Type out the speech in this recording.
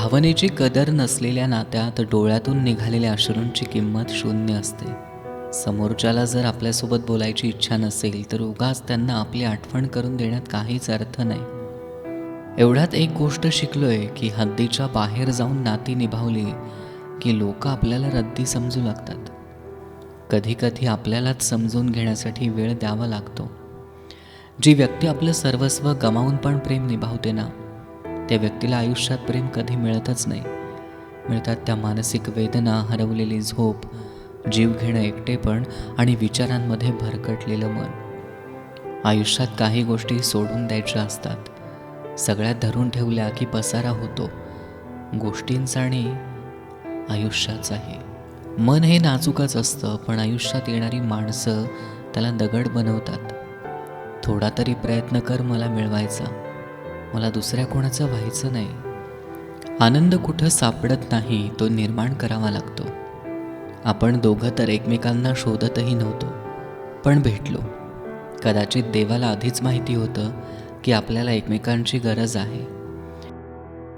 भावनेची कदर नसलेल्या नात्यात डोळ्यातून निघालेल्या अश्रूंची किंमत शून्य असते. समोरच्याला जर आपल्यासोबत बोलायची इच्छा नसेल तर उगाच त्यांना आपली आठवण करून देण्यात काहीच अर्थ नाही. एवढ्यात एक गोष्ट शिकलोय की हद्दीच्या बाहेर जाऊन नाती निभावली की लोक आपल्याला रद्दी समजू लागतात. कधीकधी आपल्यालाच समजून घेण्यासाठी वेळ द्यावा लागतो. जी व्यक्ती आपलं सर्वस्व गमावून पण प्रेम निभावते ना त्या व्यक्तीला आयुष्यात प्रेम कधी मिळतच नाही. मिळतात त्या मानसिक वेदना हरवलेली झोप जीव घेणं एकटेपण आणि विचारांमध्ये भरकटलेलं मन. आयुष्यात काही गोष्टी सोडून द्यायच्या असतात. सगळ्यात धरून ठेवल्या की पसारा होतो. गोष्टींचा आणि आयुष्याचाही. मन हे नाजूकच असतं पण आयुष्यात येणारी माणसं त्याला दगड बनवतात. थोडा तरी प्रयत्न कर मला मिळवायचा. मला दुसऱ्या कोणाचं व्हायचं नाही. आनंद कुठं सापडत नाही तो निर्माण करावा लागतो. आपण दोघं तर एकमेकांना शोधतही नव्हतो पण भेटलो. कदाचित देवाला आधीच माहिती होतं की आपल्याला एकमेकांची गरज आहे.